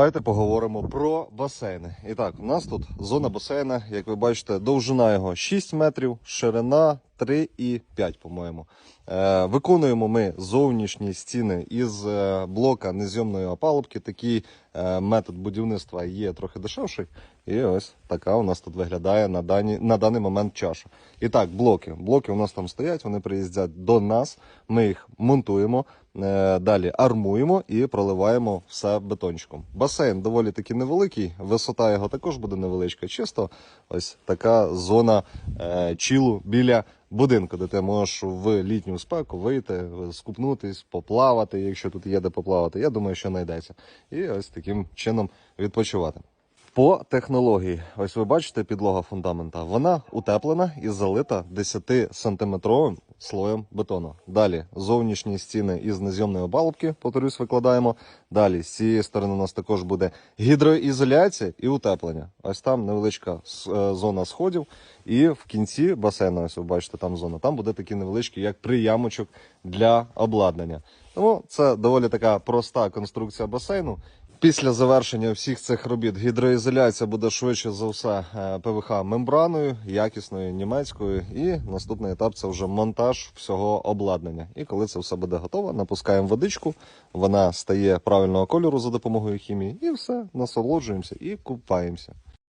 Давайте поговоримо про басейни. І так, у нас тут зона басейна, як ви бачите, довжина його 6 метрів, ширина 3,5, по-моєму. Е, виконуємо ми зовнішні стіни із е, блока незйомної опалубки. Такий е, метод будівництва є трохи дешевший. І ось така у нас тут виглядає на, дані, на даний момент чаша. І так, блоки. Блоки у нас там стоять, вони приїздять до нас. Ми їх монтуємо, далі армуємо і проливаємо все бетончиком. Басейн доволі таки невеликий, висота його також буде невеличка. Чисто ось така зона чілу біля будинку, де ти можеш в літню спеку вийти, скупнутись, поплавати, якщо тут є де поплавати. Я думаю, що знайдеться. І ось таким чином відпочивати. По технології, ось ви бачите підлога фундамента. Вона утеплена і залита 10-сантиметровим слоєм бетону. Далі зовнішні стіни із незйомної обалубки, повторюсь, викладаємо. Далі з цієї сторони у нас також буде гідроізоляція і утеплення. Ось там невеличка е, зона сходів. І в кінці басейну, ось ви бачите, там зона. Там буде такий невеличкий, як приямочок для обладнання. Тому це доволі така проста конструкція басейну. Після завершення всіх цих робіт гідроізоляція буде швидше за все е, ПВХ мембраною, якісною німецькою. І наступний етап це вже монтаж всього обладнання. І коли це все буде готово, напускаємо водичку, вона стає правильного кольору за допомогою хімії, і все, насолоджуємося і купаємося.